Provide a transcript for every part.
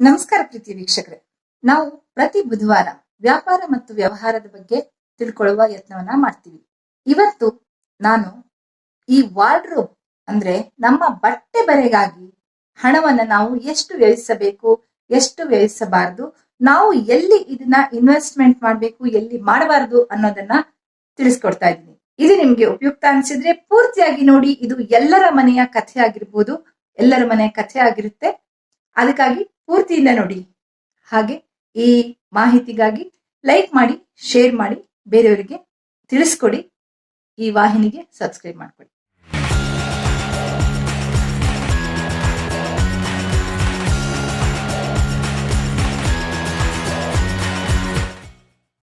ನಮಸ್ಕಾರ ಪ್ರೀತಿ ವೀಕ್ಷಕರೇ. ನಾವು ಪ್ರತಿ ಬುಧವಾರ ವ್ಯಾಪಾರ ಮತ್ತು ವ್ಯವಹಾರದ ಬಗ್ಗೆ ತಿಳ್ಕೊಳ್ಳುವ ಯತ್ನವನ್ನ ಮಾಡ್ತೀವಿ. ಇವತ್ತು ನಾನು ಈ ವಾರ್ಡ್ರೋಬ್ ಅಂದ್ರೆ ನಮ್ಮ ಬಟ್ಟೆ ಬರೆಗಾಗಿ ಹಣವನ್ನ ನಾವು ಎಷ್ಟು ವ್ಯಯಿಸಬೇಕು, ಎಷ್ಟು ವ್ಯಯಿಸಬಾರದು, ನಾವು ಎಲ್ಲಿ ಇದನ್ನ ಇನ್ವೆಸ್ಟ್ಮೆಂಟ್ ಮಾಡಬೇಕು, ಎಲ್ಲಿ ಮಾಡಬಾರದು ಅನ್ನೋದನ್ನ ತಿಳಿಸ್ಕೊಡ್ತಾ ಇದ್ದೀನಿ. ಇದು ನಿಮ್ಗೆ ಉಪಯುಕ್ತ ಅನ್ಸಿದ್ರೆ ಪೂರ್ತಿಯಾಗಿ ನೋಡಿ ಇದು ಎಲ್ಲರ ಮನೆಯ ಕಥೆ ಆಗಿರ್ಬೋದು, ಎಲ್ಲರ ಮನೆಯ ಕಥೆ ಆಗಿರುತ್ತೆ. ಅದಕ್ಕಾಗಿ ಪೂರ್ತಿಯಿಂದ ನೋಡಿ. ಹಾಗೆ ಈ ಮಾಹಿತಿಗಾಗಿ ಲೈಕ್ ಮಾಡಿ ಶೇರ್ ಮಾಡಿ, ಬೇರೆಯವರಿಗೆ ತಿಳಿಸ್ಕೊಡಿ. ಈ ವಾಹಿನಿಗೆ ಸಬ್ಸ್ಕ್ರೈಬ್ ಮಾಡ್ಕೊಳ್ಳಿ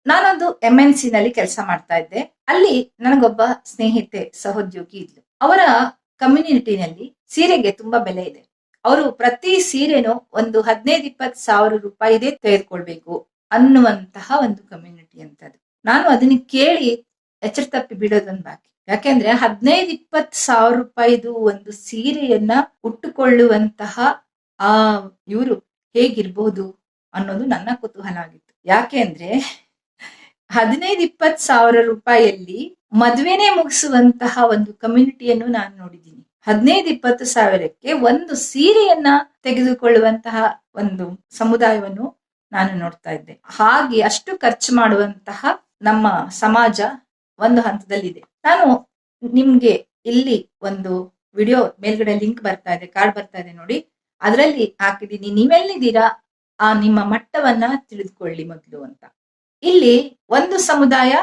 ನಾನೊಂದು ಎಂ ಎನ್ ಸಿ ನಲ್ಲಿ ಕೆಲಸ ಮಾಡ್ತಾ ಇದ್ದೆ. ಅಲ್ಲಿ ನನಗೊಬ್ಬ ಸ್ನೇಹಿತೆ, ಸಹೋದ್ಯೋಗಿ ಇದ್ಲು. ಅವರ ಕಮ್ಯುನಿಟಿನಲ್ಲಿ ಸೀರೆಗೆ ತುಂಬಾ ಬೆಲೆ ಇದೆ. ಅವರು ಪ್ರತಿ ಸೀರೆನೂ ಒಂದು ಹದಿನೈದು ಇಪ್ಪತ್ತು ಸಾವಿರ ರೂಪಾಯಿದೇ ತೆಗೆದುಕೊಳ್ಬೇಕು ಅನ್ನುವಂತಹ ಒಂದು ಕಮ್ಯುನಿಟಿ ಅಂತದ್ದು ನಾನು ಅದನ್ನ ಕೇಳಿ ಎಚ್ಚರ ತಪ್ಪಿ ಬಿಡೋದೊಂದು ಬಾಕಿ. ಯಾಕೆಂದ್ರೆ ಹದಿನೈದು ಇಪ್ಪತ್ತು ಸಾವಿರ ರೂಪಾಯಿದು ಒಂದು ಸೀರೆಯನ್ನ ಉಟ್ಟುಕೊಳ್ಳುವಂತಹ, ಆ, ಇವರು ಹೇಗಿರ್ಬೋದು ಅನ್ನೋದು ನನ್ನ ಕುತೂಹಲ ಆಗಿತ್ತು ಯಾಕೆ ಅಂದ್ರೆ ಹದಿನೈದು ಇಪ್ಪತ್ತು ಸಾವಿರ ರೂಪಾಯಿಯಲ್ಲಿ ಮದ್ವೆನೇ ಮುಗಿಸುವಂತಹ ಒಂದು ಕಮ್ಯುನಿಟಿಯನ್ನು ನಾನು ನೋಡಿದ್ದೀನಿ. ಹದಿನೈದು ಇಪ್ಪತ್ತು ಸಾವಿರಕ್ಕೆ ಒಂದು ಸೀರೆಯನ್ನ ತೆಗೆದುಕೊಳ್ಳುವಂತಹ ಒಂದು ಸಮುದಾಯವನ್ನು ನಾನು ನೋಡ್ತಾ ಇದ್ದೆ. ಹಾಗೆ ಅಷ್ಟು ಖರ್ಚು ಮಾಡುವಂತಹ ನಮ್ಮ ಸಮಾಜ ಒಂದು ಹಂತದಲ್ಲಿದೆ. ನಾನು ನಿಮ್ಗೆ ಇಲ್ಲಿ ಒಂದು ವಿಡಿಯೋ ಮೇಲ್ಗಡೆ ಲಿಂಕ್ ಬರ್ತಾ ಇದೆ, ಕಾರ್ಡ್ ಬರ್ತಾ ಇದೆ ನೋಡಿ. ಅದರಲ್ಲಿ ಹಾಕಿದೀನಿ ನೀವೆಲ್ಲಿದ್ದೀರಾ? ಆ ನಿಮ್ಮ ಮಟ್ಟವನ್ನ ತಿಳಿದುಕೊಳ್ಳಿ ಮೊದಲು ಅಂತ. ಇಲ್ಲಿ ಒಂದು ಸಮುದಾಯ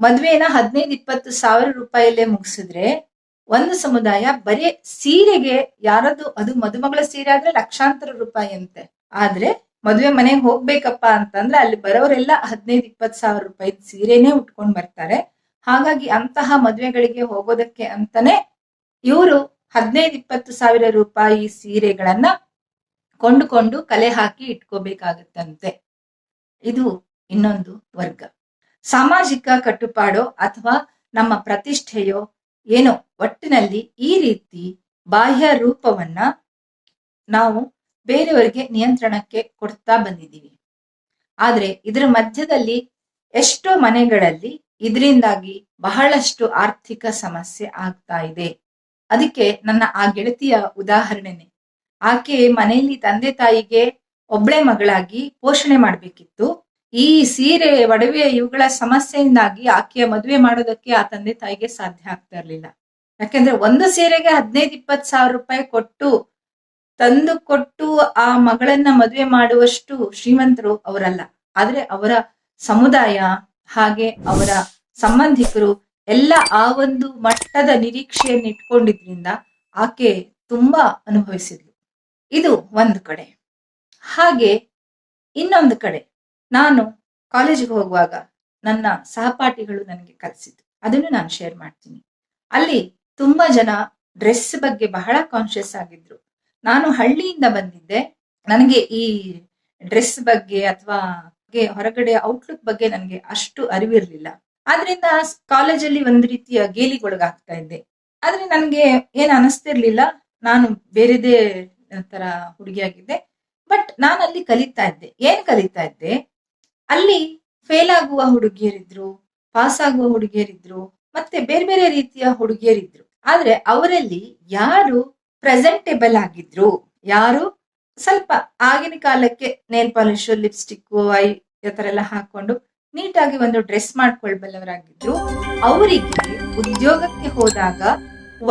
ಮದ್ವೆನ ಹದಿನೈದು ಇಪ್ಪತ್ತು ಸಾವಿರ ರೂಪಾಯಲ್ಲೇ ಮುಗಿಸಿದ್ರೆ ಒಂದು ಸಮುದಾಯ ಬರೀ ಸೀರೆಗೆ ಯಾರದ್ದು ಅದು ಮದುಮಗಳ ಸೀರೆ ಆದ್ರೆ ಲಕ್ಷಾಂತರ ರೂಪಾಯಿ ಅಂತೆ. ಆದ್ರೆ ಮದುವೆ ಮನೆಗೆ ಹೋಗ್ಬೇಕಪ್ಪ ಅಂತಂದ್ರೆ ಅಲ್ಲಿ ಬರೋರೆಲ್ಲ ಹದಿನೈದು, ಇಪ್ಪತ್ತು ಸಾವಿರ ರೂಪಾಯಿ ಸೀರೆನೇ ಉಟ್ಕೊಂಡ್ ಬರ್ತಾರೆ. ಹಾಗಾಗಿ ಅಂತಹ ಮದುವೆಗಳಿಗೆ ಹೋಗೋದಕ್ಕೆ ಅಂತಾನೆ ಇವರು ಹದಿನೈದು, ಇಪ್ಪತ್ತು ಸಾವಿರ ರೂಪಾಯಿ ಸೀರೆಗಳನ್ನ ಕೊಂಡುಕೊಂಡು ಕಲೆ ಹಾಕಿ ಇಟ್ಕೋಬೇಕಾಗತ್ತಂತೆ. ಇದು ಇನ್ನೊಂದು ವರ್ಗ. ಸಾಮಾಜಿಕ ಕಟ್ಟುಪಾಡೋ ಅಥವಾ ನಮ್ಮ ಪ್ರತಿಷ್ಠೆಯೋ ಏನೋ ಒಟ್ಟಿನಲ್ಲಿ ಈ ರೀತಿ ಬಾಹ್ಯ ರೂಪವನ್ನ ನಾವು ಬೇರೆಯವರಿಗೆ ನಿಯಂತ್ರಣಕ್ಕೆ ಕೊಡ್ತಾ ಬಂದಿದ್ದೀವಿ. ಆದ್ರೆ ಇದರ ಮಧ್ಯದಲ್ಲಿ ಎಷ್ಟೋ ಮನೆಗಳಲ್ಲಿ ಇದರಿಂದಾಗಿ ಬಹಳಷ್ಟು ಆರ್ಥಿಕ ಸಮಸ್ಯೆ ಆಗ್ತಾ ಇದೆ. ಅದಕ್ಕೆ ನನ್ನ ಆ ಗೆಳತಿಯ ಉದಾಹರಣೆನೆ. ಆಕೆ ಮನೆಯಲ್ಲಿ ತಂದೆ ತಾಯಿಗೆ ಒಬ್ಳೆ ಮಗಳಾಗಿ ಪೋಷಣೆ ಮಾಡ್ಬೇಕಿತ್ತು. ಈ ಸೀರೆ ಒಡವೆ ಇವುಗಳ ಸಮಸ್ಯೆಯಿಂದಾಗಿ ಆಕೆಯ ಮದುವೆ ಮಾಡೋದಕ್ಕೆ ಆ ತಂದೆ ತಾಯಿಗೆ ಸಾಧ್ಯ ಆಗ್ತಾ ಇರ್ಲಿಲ್ಲ. ಯಾಕೆಂದ್ರೆ ಒಂದು ಸೀರೆಗೆ ಹದಿನೈದು, ಇಪ್ಪತ್ತು ಸಾವಿರ ರೂಪಾಯಿ ಕೊಟ್ಟು, ತಂದು ಕೊಟ್ಟು ಆ ಮಗಳನ್ನ ಮದುವೆ ಮಾಡುವಷ್ಟು ಶ್ರೀಮಂತರು ಅವರಲ್ಲ. ಆದ್ರೆ ಅವರ ಸಮುದಾಯ ಹಾಗೆ ಅವರ ಸಂಬಂಧಿಕರು ಎಲ್ಲ ಆ ಒಂದು ಮಟ್ಟದ ನಿರೀಕ್ಷೆಯನ್ನು ಇಟ್ಕೊಂಡಿದ್ರಿಂದ ಆಕೆ ತುಂಬಾ ಅನುಭವಿಸಿದ್ಲು. ಇದು ಒಂದು ಕಡೆ. ಹಾಗೆ ಇನ್ನೊಂದು ಕಡೆ. ನಾನು ಕಾಲೇಜಿಗೆ ಹೋಗುವಾಗ ನನ್ನ ಸಹಪಾಠಿಗಳು ನನಗೆ ಕಲಿಸಿದ್ದು. ಅದನ್ನು ನಾನು ಶೇರ್ ಮಾಡ್ತೀನಿ. ಅಲ್ಲಿ ತುಂಬಾ ಜನ ಡ್ರೆಸ್ ಬಗ್ಗೆ ಬಹಳ ಕಾನ್ಶಿಯಸ್ ಆಗಿದ್ರು. ನಾನು ಹಳ್ಳಿಯಿಂದ ಬಂದಿದ್ದೆ. ನನಗೆ ಈ ಡ್ರೆಸ್ ಬಗ್ಗೆ ಅಥವಾ ಹೊರಗಡೆ ಔಟ್ಲುಕ್ ಬಗ್ಗೆ ನನಗೆ ಅಷ್ಟು ಅರಿವಿರ್ಲಿಲ್ಲ. ಆದ್ರಿಂದ ಕಾಲೇಜಲ್ಲಿ ಒಂದು ರೀತಿಯ ಗೇಲಿಗೊಳಗಾಗ್ತಾ ಇದ್ದೆ. ಆದ್ರೆ ನನಗೆ ಏನ್ ಅನಿಸ್ತಿರ್ಲಿಲ್ಲ. ನಾನು ಬೇರೆದೇ ತರ ಹುಡುಗಿಯಾಗಿದ್ದೆ. ಬಟ್ ನಾನು ಅಲ್ಲಿ ಕಲಿತಾ ಇದ್ದೆ. ಏನ್ ಕಲಿತಾ ಇದ್ದೆ? ಅಲ್ಲಿ ಫೇಲ್ ಆಗುವ ಹುಡುಗಿಯರಿದ್ರು ಪಾಸ್ ಆಗುವ ಹುಡುಗಿಯರಿದ್ರು, ಮತ್ತೆ ಬೇರೆ ಬೇರೆ ರೀತಿಯ ಹುಡುಗಿಯರಿದ್ರು. ಆದ್ರೆ ಅವರಲ್ಲಿ ಯಾರು ಪ್ರೆಸೆಂಟೇಬಲ್ ಆಗಿದ್ರು? ಯಾರು? ಸ್ವಲ್ಪ ಆಗಿನ ಕಾಲಕ್ಕೆ ನೇಲ್ ಪಾಲಿಶ್ ಲಿಪ್ಸ್ಟಿಕ್ ಐ ತರ ಎಲ್ಲ ಹಾಕೊಂಡು ನೀಟಾಗಿ ಒಂದು ಡ್ರೆಸ್ ಮಾಡ್ಕೊಳ್ಬಲ್ಲವರಾಗಿದ್ರು. ಅವರಿಗೆ ಉದ್ಯೋಗಕ್ಕೆ ಹೋದಾಗ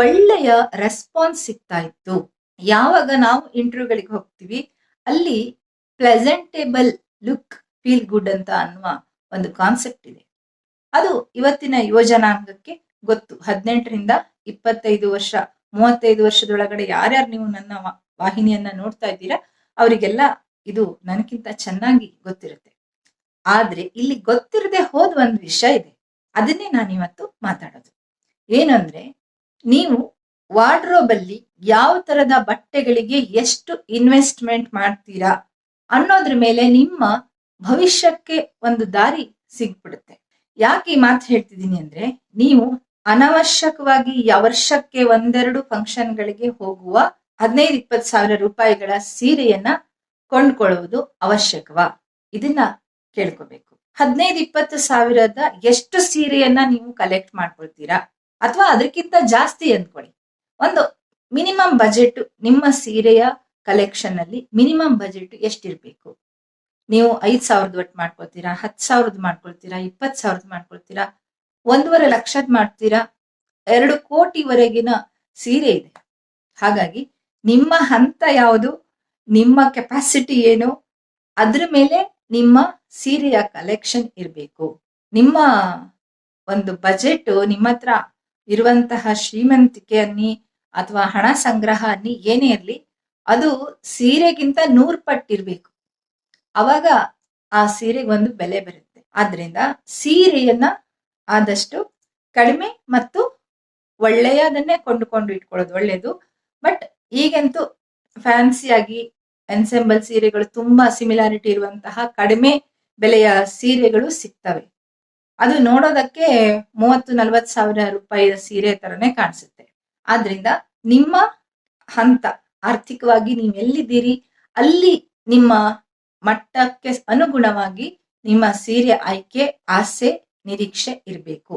ಒಳ್ಳೆಯ ರೆಸ್ಪಾನ್ಸ್ ಸಿಗ್ತಾ ಇತ್ತು. ಯಾವಾಗ ನಾವು ಇಂಟರ್ವ್ಯೂಗಳಿಗೆ ಹೋಗ್ತೀವಿ, ಅಲ್ಲಿ ಪ್ಲೆಸೆಂಟೇಬಲ್ ಲುಕ್ ಫೀಲ್ ಗುಡ್ ಅಂತ ಅನ್ನುವ ಒಂದು ಕಾನ್ಸೆಪ್ಟ್ ಇದೆ. ಅದು ಇವತ್ತಿನ ಯುವಜನಾಂಗಕ್ಕೆ ಗೊತ್ತು. ಹದಿನೆಂಟರಿಂದ ಇಪ್ಪತ್ತೈದು ವರ್ಷ, ಮೂವತ್ತೈದು ವರ್ಷದೊಳಗಡೆ ಯಾರ್ಯಾರು ನೀವು ನನ್ನ ವಾಹಿನಿಯನ್ನ ನೋಡ್ತಾ ಇದ್ದೀರಾ, ಅವರಿಗೆಲ್ಲ ಇದು ನನಗಿಂತ ಚೆನ್ನಾಗಿ ಗೊತ್ತಿರುತ್ತೆ. ಆದ್ರೆ ಇಲ್ಲಿ ಗೊತ್ತಿರದೆ ಹೋದ ಒಂದು ವಿಷಯ ಇದೆ. ಅದನ್ನೇ ನಾನು ಇವತ್ತು ಮಾತಾಡೋದು. ಏನಂದ್ರೆ, ನೀವು ವಾರ್ಡ್ರೋಬ್ ಅಲ್ಲಿ ಯಾವ ತರದ ಬಟ್ಟೆಗಳಿಗೆ ಎಷ್ಟು ಇನ್ವೆಸ್ಟ್ಮೆಂಟ್ ಮಾಡ್ತೀರಾ ಅನ್ನೋದ್ರ ಮೇಲೆ ನಿಮ್ಮ ಭವಿಷ್ಯಕ್ಕೆ ಒಂದು ದಾರಿ ಸಿಗ್ಬಿಡುತ್ತೆ. ಯಾಕೆ ಈ ಮಾತು ಹೇಳ್ತಿದ್ದೀನಿ ಅಂದ್ರೆ, ನೀವು ಅನವಶ್ಯಕವಾಗಿ ವರ್ಷಕ್ಕೆ ಒಂದೆರಡು ಫಂಕ್ಷನ್ಗಳಿಗೆ ಹೋಗುವ ಹದಿನೈದು ಇಪ್ಪತ್ತು ಸಾವಿರ ರೂಪಾಯಿಗಳ ಸೀರೆಯನ್ನ ಕೊಂಡ್ಕೊಳ್ಳುವುದು ಅವಶ್ಯಕವಾ? ಇದನ್ನ ಕೇಳ್ಕೋಬೇಕು. ಹದಿನೈದು ಇಪ್ಪತ್ತು ಸಾವಿರದ ಎಷ್ಟು ಸೀರೆಯನ್ನ ನೀವು ಕಲೆಕ್ಟ್ ಮಾಡ್ಕೊಳ್ತೀರಾ? ಅಥವಾ ಅದಕ್ಕಿಂತ ಜಾಸ್ತಿ ಅಂದ್ಕೊಳ್ಳಿ ಒಂದು ಮಿನಿಮಮ್ ಬಜೆಟ್ ನಿಮ್ಮ ಸೀರೆಯ ಕಲೆಕ್ಷನ್ ಅಲ್ಲಿ ಮಿನಿಮಮ್ ಬಜೆಟ್ ಎಷ್ಟಿರ್ಬೇಕು? ನೀವು ಐದ್ ಸಾವಿರದ ಒಟ್ಟು ಮಾಡ್ಕೊಳ್ತೀರಾ, ಹತ್ತು ಸಾವಿರದ ಮಾಡ್ಕೊಳ್ತೀರಾ ಇಪ್ಪತ್ ಸಾವಿರದ ಮಾಡ್ಕೊಳ್ತೀರಾ, ಒಂದೂವರೆ ಲಕ್ಷದ ಮಾಡ್ತೀರಾ, ಎರಡು ಕೋಟಿವರೆಗಿನ ಸೀರೆ ಇದೆ. ಹಾಗಾಗಿ ನಿಮ್ಮ ಹಂತ ಯಾವುದು, ನಿಮ್ಮ ಕೆಪಾಸಿಟಿ ಏನು, ಅದ್ರ ಮೇಲೆ ನಿಮ್ಮ ಸೀರೆಯ ಕಲೆಕ್ಷನ್ ಇರಬೇಕು. ನಿಮ್ಮ ಒಂದು ಬಜೆಟ್ ನಿಮ್ಮ ಹತ್ರ ಇರುವಂತಹ ಶ್ರೀಮಂತಿಕೆ ಅನ್ನಿ ಅಥವಾ ಹಣ ಸಂಗ್ರಹ ಅನ್ನಿ ಏನೇ ಇರಲಿ, ಅದು ಸೀರೆಗಿಂತ ನೂರ್ ಪಟ್ಟಿರ್ಬೇಕು. ಅವಾಗ ಆ ಸೀರೆಗೆ ಒಂದು ಬೆಲೆ ಬರುತ್ತೆ. ಆದ್ರಿಂದ ಸೀರೆಯನ್ನ ಆದಷ್ಟು ಕಡಿಮೆ ಮತ್ತು ಒಳ್ಳೆಯದನ್ನೇ ಕೊಂಡುಕೊಂಡು ಇಟ್ಕೊಳ್ಳೋದು ಒಳ್ಳೇದು. ಬಟ್ ಈಗಂತೂ ಫ್ಯಾನ್ಸಿಯಾಗಿ ಎನ್ಸೆಂಬಲ್ ಸೀರೆಗಳು ತುಂಬಾ ಸಿಮಿಲಾರಿಟಿ ಇರುವಂತಹ ಕಡಿಮೆ ಬೆಲೆಯ ಸೀರೆಗಳು ಸಿಗ್ತವೆ. ಅದು ನೋಡೋದಕ್ಕೆ ಮೂವತ್ತು, ನಲವತ್ತು ಸಾವಿರ ರೂಪಾಯಿಯ ಸೀರೆ ತರನೇ ಕಾಣಿಸುತ್ತೆ. ಆದ್ರಿಂದ ನಿಮ್ಮ ಹಂತ, ಆರ್ಥಿಕವಾಗಿ ನೀವು ಎಲ್ಲಿದ್ದೀರಿ ಅಲ್ಲಿ ನಿಮ್ಮ ಮಟ್ಟಕ್ಕೆ ಅನುಗುಣವಾಗಿ ನಿಮ್ಮ ಸೀರೆ ಆಯ್ಕೆ, ಆಸೆ, ನಿರೀಕ್ಷೆ ಇರಬೇಕು.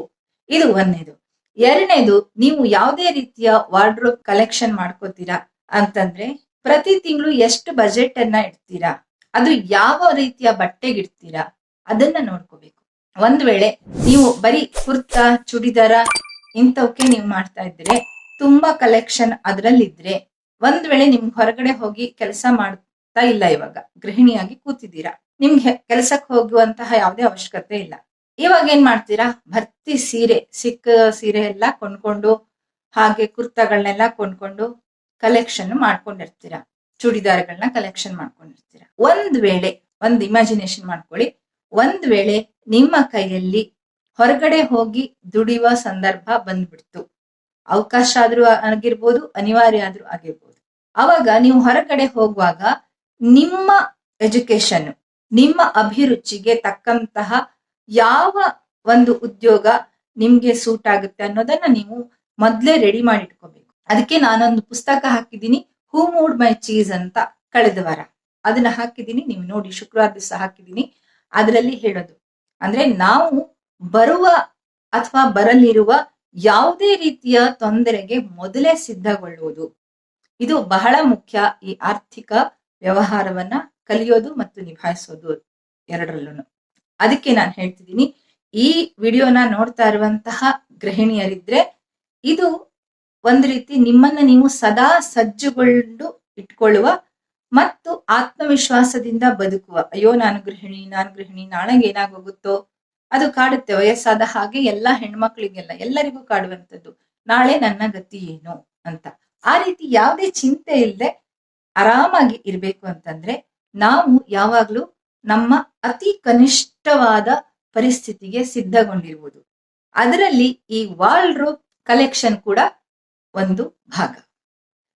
ಇದು ಒಂದನೇದು ಎರಡನೇದು, ನೀವು ಯಾವುದೇ ರೀತಿಯ ವಾರ್ಡ್ರೋಬ್ ಕಲೆಕ್ಷನ್ ಮಾಡ್ಕೋತೀರಾ ಅಂತಂದ್ರೆ ಪ್ರತಿ ತಿಂಗಳು ಎಷ್ಟು ಬಜೆಟ್ ಅನ್ನ ಇಡ್ತೀರಾ, ಅದು ಯಾವ ರೀತಿಯ ಬಟ್ಟೆಗೆ ಇಡ್ತೀರಾ ಅದನ್ನ ನೋಡ್ಕೋಬೇಕು. ಒಂದ್ ವೇಳೆ ನೀವು ಬರೀ ಕುರ್ತಾ, ಚುಡಿದಾರ ಇಂಥವಕ್ಕೆ ನೀವು ಮಾಡ್ತಾ ಇದ್ರೆ ತುಂಬಾ ಕಲೆಕ್ಷನ್ ಅದರಲ್ಲಿದ್ರೆ ಒಂದ್ ವೇಳೆ ನಿಮ್ಗೆ ಹೊರಗಡೆ ಹೋಗಿ ಕೆಲಸ ಮಾಡ್ತಾ ಇಲ್ಲ ಇವಾಗ. ಗೃಹಿಣಿಯಾಗಿ ಕೂತಿದ್ದೀರಾ. ನಿಮ್ಗೆ ಕೆಲಸಕ್ಕೆ ಹೋಗುವಂತಹ ಯಾವುದೇ ಅವಶ್ಯಕತೆ ಇಲ್ಲ. ಇವಾಗ ಏನ್ ಮಾಡ್ತೀರಾ? ಭರ್ತಿ ಸೀರೆ, ಸಿಕ್ಕ ಸೀರೆ ಎಲ್ಲ ಕೊಂಡ್ಕೊಂಡು, ಹಾಗೆ ಕುರ್ತಾಗಳನ್ನೆಲ್ಲ ಕೊಂಡ್ಕೊಂಡು ಕಲೆಕ್ಷನ್ ಮಾಡ್ಕೊಂಡಿರ್ತೀರಾ. ಚೂಡಿದಾರ್ಗಳನ್ನ ಕಲೆಕ್ಷನ್ ಮಾಡ್ಕೊಂಡಿರ್ತೀರಾ. ಒಂದ್ ವೇಳೆ, ಒಂದ್ ಇಮ್ಯಾಜಿನೇಷನ್ ಮಾಡ್ಕೊಳ್ಳಿ. ಒಂದ್ ವೇಳೆ ನಿಮ್ಮ ಕೈಯಲ್ಲಿ ಹೊರಗಡೆ ಹೋಗಿ ದುಡಿಯುವ ಸಂದರ್ಭ ಬಂದ್ಬಿಡ್ತು. ಅವಕಾಶ ಆದ್ರೂ ಆಗಿರ್ಬೋದು, ಅನಿವಾರ್ಯ ಆದ್ರೂ ಆಗಿರ್ಬೋದು. ಅವಾಗ ನೀವು ಹೊರಗಡೆ ಹೋಗುವಾಗ ನಿಮ್ಮ ಎಜುಕೇಶನ್ ನಿಮ್ಮ ಅಭಿರುಚಿಗೆ ತಕ್ಕಂತಹ ಯಾವ ಒಂದು ಉದ್ಯೋಗ ನಿಮ್ಗೆ ಸೂಟ್ ಆಗುತ್ತೆ ಅನ್ನೋದನ್ನ ನೀವು ಮೊದ್ಲೇ ರೆಡಿ ಮಾಡಿ ಇಟ್ಕೋಬೇಕು. ಅದಕ್ಕೆ ನಾನೊಂದು ಪುಸ್ತಕ ಹಾಕಿದ್ದೀನಿ ಹೂ ಮೂಡ್ ಮೈ ಚೀಸ್ ಅಂತ ಕಳೆದ ವಾರ. ಅದನ್ನ ಹಾಕಿದ್ದೀನಿ, ನೀವು ನೋಡಿ ಶುಕ್ರವಾರ ದಿವಸ ಹಾಕಿದ್ದೀನಿ. ಅದರಲ್ಲಿ ಹೇಳೋದು, ಅಂದ್ರೆ ನಾವು ಬರುವ ಅಥವಾ ಬರಲಿರುವ ಯಾವುದೇ ರೀತಿಯ ತೊಂದರೆಗೆ ಮೊದಲೇ ಸಿದ್ಧಗೊಳ್ಳುವುದು. ಇದು ಬಹಳ ಮುಖ್ಯ ಈ ಆರ್ಥಿಕ ವ್ಯವಹಾರವನ್ನ ಕಲಿಯೋದು ಮತ್ತು ನಿಭಾಯಿಸೋದು ಎರಡರಲ್ಲೂ ಅದಕ್ಕೆ ನಾನು ಹೇಳ್ತಿದ್ದೀನಿ, ಈ ವಿಡಿಯೋನ ನೋಡ್ತಾ ಇರುವಂತಹ ಗೃಹಿಣಿಯರಿದ್ರೆ ಇದು ಒಂದು ರೀತಿ ನಿಮ್ಮನ್ನ ನೀವು ಸದಾ ಸಜ್ಜುಗೊಂಡು ಇಟ್ಕೊಳ್ಳುವ ಮತ್ತು ಆತ್ಮವಿಶ್ವಾಸದಿಂದ ಬದುಕುವ. ಅಯ್ಯೋ, ನಾನು ಗೃಹಿಣಿ ನಾನು ಗೃಹಿಣಿ, ನಾಳೆಗೆ ಏನಾಗೋಗುತ್ತೋ? ಅದು ಕಾಡುತ್ತೆ, ವಯಸ್ಸಾದ ಹಾಗೆ ಎಲ್ಲ ಹೆಣ್ಮಕ್ಳಿಗೆಲ್ಲ, ಎಲ್ಲರಿಗೂ ಕಾಡುವಂಥದ್ದು. ನಾಳೆ ನನ್ನ ಗತಿ ಏನು ಅಂತ. ಆ ರೀತಿ ಯಾವುದೇ ಚಿಂತೆ ಇಲ್ಲದೆ ಆರಾಮಾಗಿ ಇರಬೇಕು ಅಂತಂದ್ರೆ ನಾವು ಯಾವಾಗ್ಲೂ ನಮ್ಮ ಅತಿ ಕನಿಷ್ಠವಾದ ಪರಿಸ್ಥಿತಿಗೆ ಸಿದ್ಧಗೊಂಡಿರುವುದು ಅದರಲ್ಲಿ ಈ ವಾಲ್ಡ್ರೋಬ್ ಕಲೆಕ್ಷನ್ ಕೂಡ ಒಂದು ಭಾಗ.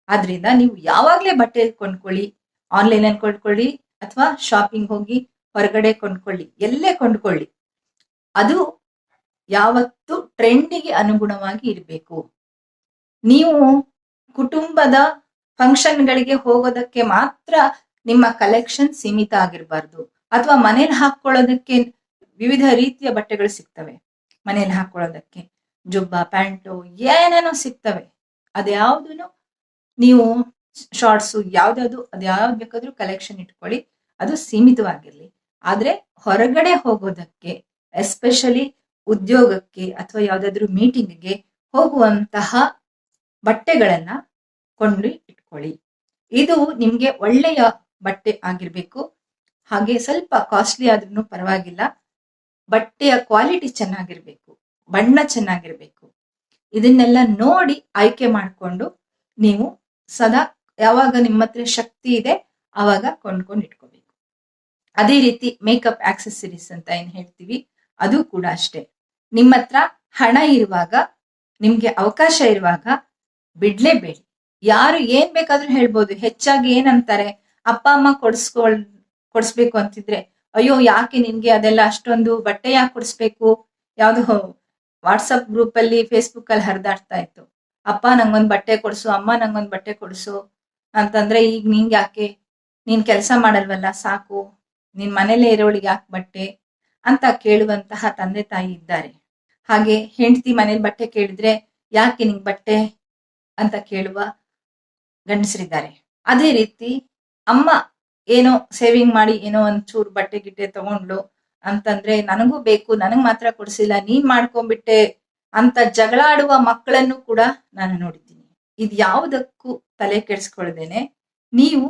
ಆದ್ರಿಂದ ನೀವು ಯಾವಾಗ್ಲೇ ಬಟ್ಟೆ ಕೊಂಡ್ಕೊಳ್ಳಿ ಆನ್ಲೈನ್ ಅಲ್ಲಿ ಕೊಂಡ್ಕೊಳ್ಳಿ ಅಥವಾ ಶಾಪಿಂಗ್ ಹೋಗಿ ಹೊರಗಡೆ ಕೊಂಡ್ಕೊಳ್ಳಿ, ಎಲ್ಲೇ ಕೊಂಡ್ಕೊಳ್ಳಿ, ಅದು ಯಾವತ್ತು ಟ್ರೆಂಡಿಗೆ ಅನುಗುಣವಾಗಿ ಇರಬೇಕು. ನೀವು ಕುಟುಂಬದ ಫಂಕ್ಷನ್ಗಳಿಗೆ ಹೋಗೋದಕ್ಕೆ ಮಾತ್ರ ನಿಮ್ಮ ಕಲೆಕ್ಷನ್ ಸೀಮಿತ ಆಗಿರಬಾರ್ದು. ಅಥವಾ ಮನೇಲಿ ಹಾಕೊಳ್ಳೋದಕ್ಕೆ ವಿವಿಧ ರೀತಿಯ ಬಟ್ಟೆಗಳು ಸಿಗ್ತವೆ. ಮನೇಲಿ ಹಾಕೊಳ್ಳೋದಕ್ಕೆ ಜುಬ್ಬ, ಪ್ಯಾಂಟು ಏನೇನೋ ಸಿಗ್ತವೆ. ಅದ್ಯಾವುದೂ ನೀವು ಶಾರ್ಟ್ಸು ಯಾವ್ದಾದ್ರು ಅದ್ಯಾವ್ದು ಬೇಕಾದ್ರೂ ಕಲೆಕ್ಷನ್ ಇಟ್ಕೊಳ್ಳಿ. ಅದು ಸೀಮಿತವಾಗಿರ್ಲಿ. ಆದ್ರೆ ಹೊರಗಡೆ ಹೋಗೋದಕ್ಕೆ ಎಸ್ಪೆಷಲಿ ಉದ್ಯೋಗಕ್ಕೆ ಅಥವಾ ಯಾವ್ದಾದ್ರು ಮೀಟಿಂಗ್ಗೆ ಹೋಗುವಂತಹ ಬಟ್ಟೆಗಳನ್ನ ಕೊಂಡು ಇಟ್ಕೊಳ್ಳಿ ಇದು ನಿಮ್ಗೆ ಒಳ್ಳೆಯ ಬಟ್ಟೆ ಆಗಿರ್ಬೇಕು. ಹಾಗೆ ಸ್ವಲ್ಪ ಕಾಸ್ಟ್ಲಿ ಆದ್ರೂ ಪರವಾಗಿಲ್ಲ. ಬಟ್ಟೆಯ ಕ್ವಾಲಿಟಿ ಚೆನ್ನಾಗಿರ್ಬೇಕು. ಬಣ್ಣ ಚೆನ್ನಾಗಿರ್ಬೇಕು. ಇದನ್ನೆಲ್ಲ ನೋಡಿ ಆಯ್ಕೆ ಮಾಡಿಕೊಂಡು ನೀವು ಸದಾ ಯಾವಾಗ ನಿಮ್ಮ ಹತ್ರ ಶಕ್ತಿ ಇದೆ, ಆವಾಗ ಕೊಂಡ್ಕೊಂಡು ಇಟ್ಕೋಬೇಕು. ಅದೇ ರೀತಿ ಮೇಕಪ್ ಆಕ್ಸೆಸರೀಸ್ ಅಂತ ಏನ್ ಹೇಳ್ತೀವಿ, ಅದು ಕೂಡ ಅಷ್ಟೇ. ನಿಮ್ಮ ಹತ್ರ ಹಣ ಇರುವಾಗ, ನಿಮ್ಗೆ ಅವಕಾಶ ಇರುವಾಗ ಬಿಡ್ಲೇಬೇಡಿ. ಯಾರು ಏನ್ ಬೇಕಾದ್ರೂ ಹೇಳ್ಬೋದು. ಹೆಚ್ಚಾಗಿ ಏನಂತಾರೆ? ಅಪ್ಪ, ಅಮ್ಮ ಕೊಡ್ಸ್ಕೊಳ್, ಕೊಡ್ಸ್ಬೇಕು ಅಂತಿದ್ರೆ, ಅಯ್ಯೋ, ಯಾಕೆ ನಿನ್ಗೆ ಅದೆಲ್ಲ ಅಷ್ಟೊಂದು ಬಟ್ಟೆ ಯಾಕೆ ಕೊಡಿಸ್ಬೇಕು? ಯಾವ್ದು ವಾಟ್ಸಪ್ ಗ್ರೂಪ್ ಅಲ್ಲಿ ಫೇಸ್ಬುಕ್ ಅಲ್ಲಿ ಹರಿದಾಡ್ತಾ ಇತ್ತು. ಅಪ್ಪ, ನಂಗೊಂದ್ ಬಟ್ಟೆ ಕೊಡ್ಸು, ಅಮ್ಮ ನಂಗೊಂದ್ ಬಟ್ಟೆ ಕೊಡ್ಸು. ಅಂತಂದ್ರೆ, ಈಗ ನಿಂಗೆ ಯಾಕೆ? ನೀನ್ ಕೆಲಸ ಮಾಡಲ್ವಲ್ಲ, ಸಾಕು. ನಿನ್ ಮನೇಲೇ ಇರೋಳಿಗೆ ಯಾಕೆ ಬಟ್ಟೆ? ಅಂತ ಕೇಳುವಂತಹ ತಂದೆ ತಾಯಿ ಇದ್ದಾರೆ. ಹಾಗೆ ಹೆಂಡತಿ ಮನೇಲಿ ಬಟ್ಟೆ ಕೇಳಿದ್ರೆ, ಯಾಕೆ ನಿಂಗ್ ಬಟ್ಟೆ? ಅಂತ ಕೇಳುವ ಗಂಡಸರಿದ್ದಾರೆ. ಅದೇ ರೀತಿ ಅಮ್ಮ ಏನೋ ಸೇವಿಂಗ್ ಮಾಡಿ ಏನೋ ಒಂಚೂರು ಬಟ್ಟೆ ಗಿಟ್ಟೆ ತಗೊಂಡ್ಲು ಅಂತಂದ್ರೆ, ನನಗೂ ಬೇಕು, ನನಗ್ ಮಾತ್ರ ಕೊಡಿಸಿಲ್ಲ, ನೀನ್ ಮಾಡ್ಕೊಂಡ್ಬಿಟ್ಟೆ ಅಂತ ಜಗಳ ಆಡುವ ಮಕ್ಕಳನ್ನು ಕೂಡ ನಾನು ನೋಡಿದ್ದೀನಿ. ಇದು ಯಾವುದಕ್ಕೂ ತಲೆ ಕೆಡಿಸ್ಕೊಳ್ದೇನೆ. ನೀವು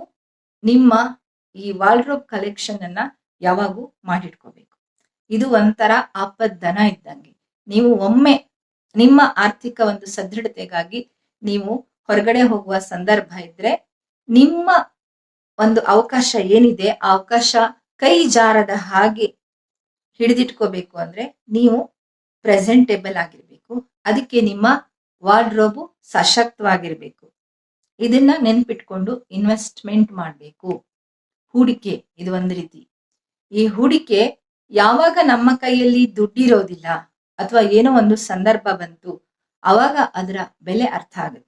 ನಿಮ್ಮ ಈ ವಾಲ್ರೋಬ್ ಕಲೆಕ್ಷನ್ ಅನ್ನ ಯಾವಾಗೂ ಮಾಡಿಟ್ಕೋಬೇಕು. ಇದು ಒಂಥರ ಆಪದ್ದನ ಇದ್ದಂಗೆ. ನೀವು ಒಮ್ಮೆ ನಿಮ್ಮ ಆರ್ಥಿಕ ಒಂದು ಸದೃಢತೆಗಾಗಿ ನೀವು ಹೊರಗಡೆ ಹೋಗುವ ಸಂದರ್ಭ ಇದ್ರೆ ನಿಮ್ಮ ಒಂದು ಅವಕಾಶ ಏನಿದೆ, ಆ ಅವಕಾಶ ಕೈ ಜಾರದ ಹಾಗೆ ಹಿಡಿದಿಟ್ಕೋಬೇಕು ಅಂದ್ರೆ ನೀವು ಪ್ರೆಸೆಂಟೇಬಲ್ ಆಗಿರ್ಬೇಕು. ಅದಕ್ಕೆ ನಿಮ್ಮ ವಾರ್ಡ್ರೋಬು ಸಶಕ್ತವಾಗಿರ್ಬೇಕು. ಇದನ್ನ ನೆನ್ಪಿಟ್ಕೊಂಡು ಇನ್ವೆಸ್ಟ್ಮೆಂಟ್ ಮಾಡಬೇಕು. ಹೂಡಿಕೆ, ಇದು ಒಂದು ರೀತಿ. ಈ ಹೂಡಿಕೆ ಯಾವಾಗ ನಮ್ಮ ಕೈಯಲ್ಲಿ ದುಡ್ಡಿರೋದಿಲ್ಲ, ಅಥವಾ ಏನೋ ಒಂದು ಸಂದರ್ಭ ಬಂತು, ಅವಾಗ ಅದರ ಬೆಲೆ ಅರ್ಥ ಆಗುತ್ತೆ.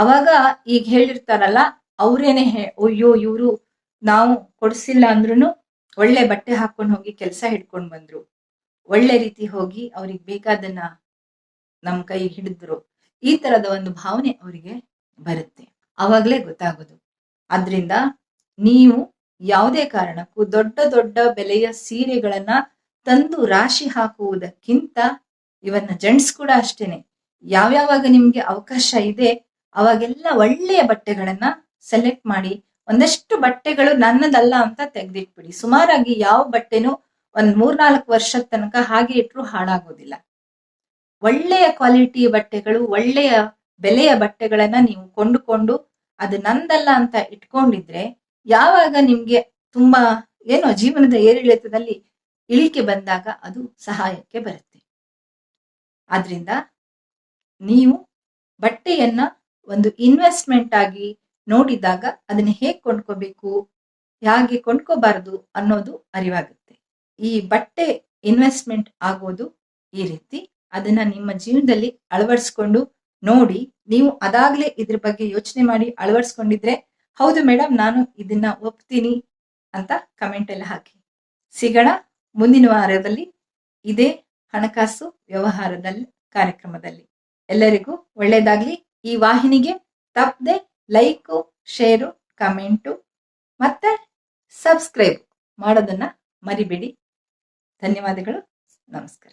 ಅವಾಗ ಈಗ ಹೇಳಿರ್ತಾರಲ್ಲ, ಅವ್ರೇನೆ ಅಯ್ಯೋ, ಇವರು ನಾವು ಕೊಡ್ಸಿಲ್ಲ ಅಂದ್ರೂ ಒಳ್ಳೆ ಬಟ್ಟೆ ಹಾಕೊಂಡು ಹೋಗಿ ಕೆಲಸ ಹಿಡ್ಕೊಂಡು ಬಂದ್ರು. ಒಳ್ಳೆ ರೀತಿ ಹೋಗಿ ಅವ್ರಿಗೆ ಬೇಕಾದನ್ನ ನಮ್ಮ ಕೈ ಹಿಡಿದ್ರು. ಈ ತರದ ಒಂದು ಭಾವನೆ ಅವರಿಗೆ ಬರುತ್ತೆ. ಅವಾಗಲೇ ಗೊತ್ತಾಗೋದು. ಅದರಿಂದ ನೀವು ಯಾವುದೇ ಕಾರಣಕ್ಕೂ ದೊಡ್ಡ ದೊಡ್ಡ ಬೆಲೆಯ ಸೀರೆಗಳನ್ನ ತಂದು ರಾಶಿ ಹಾಕುವುದಕ್ಕಿಂತ ಇವನ್ನ ಜೆಂಟ್ಸ್ ಕೂಡ ಅಷ್ಟೇನೆ. ಯಾವ್ಯಾವಾಗ ನಿಮ್ಗೆ ಅವಕಾಶ ಇದೆ ಅವಾಗೆಲ್ಲ ಒಳ್ಳೆಯ ಬಟ್ಟೆಗಳನ್ನ ಸೆಲೆಕ್ಟ್ ಮಾಡಿ ಒಂದಷ್ಟು ಬಟ್ಟೆಗಳು ನನ್ನದಲ್ಲ ಅಂತ ತೆಗೆದಿಟ್ಬಿಡಿ. ಸುಮಾರಾಗಿ ಯಾವ ಬಟ್ಟೆನೂ ಒಂದ್ ಮೂರ್ನಾಲ್ಕು ವರ್ಷದ ತನಕ ಹಾಗೆ ಇಟ್ರು ಹಾಳಾಗೋದಿಲ್ಲ. ಒಳ್ಳೆಯ ಕ್ವಾಲಿಟಿ ಬಟ್ಟೆಗಳು, ಒಳ್ಳೆಯ ಬೆಲೆಯ ಬಟ್ಟೆಗಳನ್ನ ನೀವು ಕೊಂಡುಕೊಂಡು ಅದು ನಂದಲ್ಲ ಅಂತ ಇಟ್ಕೊಂಡಿದ್ರೆ ಯಾವಾಗ ನಿಮ್ಗೆ ತುಂಬಾ ಏನೋ ಜೀವನದ ಏರಿಳಿತದಲ್ಲಿ ಇಳಿಕೆ ಬಂದಾಗ ಅದು ಸಹಾಯಕ್ಕೆ ಬರುತ್ತೆ. ಆದ್ರಿಂದ ನೀವು ಬಟ್ಟೆಯನ್ನ ಒಂದು ಇನ್ವೆಸ್ಟ್ಮೆಂಟ್ ಆಗಿ ನೋಡಿದಾಗ ಅದನ್ನ ಹೇಗೆ ಕೊಂಡ್ಕೋಬೇಕು, ಹೇಗೆ ಕೊಂಡ್ಕೋಬಾರದು ಅನ್ನೋದು ಅರಿವಾಗುತ್ತೆ. ಈ ಬಟ್ಟೆ ಇನ್ವೆಸ್ಟ್ಮೆಂಟ್ ಆಗೋದು ಈ ರೀತಿ ಅದನ್ನ ನಿಮ್ಮ ಜೀವನದಲ್ಲಿ ಅಳವಡಿಸ್ಕೊಂಡು ನೋಡಿ, ನೀವು ಅದಾಗ್ಲೇ ಇದ್ರ ಬಗ್ಗೆ ಯೋಚನೆ ಮಾಡಿ ಅಳವಡಿಸ್ಕೊಂಡಿದ್ರೆ, ಹೌದು ಮೇಡಮ್ ನಾನು ಇದನ್ನ ಒಪ್ತೀನಿ ಅಂತ ಕಮೆಂಟ್ ಎಲ್ಲ ಹಾಕಿ. ಸಿಗೋಣ, ಮುಂದಿನ ವಾರದಲ್ಲಿ ಇದೇ ಹಣಕಾಸು ವ್ಯವಹಾರದಲ್ಲಿ ಕಾರ್ಯಕ್ರಮದಲ್ಲಿ. ಎಲ್ಲರಿಗೂ ಒಳ್ಳೇದಾಗ್ಲಿ. ಈ ವಾಹಿನಿಗೆ ತಪ್ಪದೆ ಲೈಕು ಶೇರು ಕಮೆಂಟು ಮತ್ತೆ ಸಬ್ಸ್ಕ್ರೈಬ್ ಮಾಡೋದನ್ನ ಮರಿಬೇಡಿ. ಧನ್ಯವಾದಗಳು. ನಮಸ್ಕಾರ.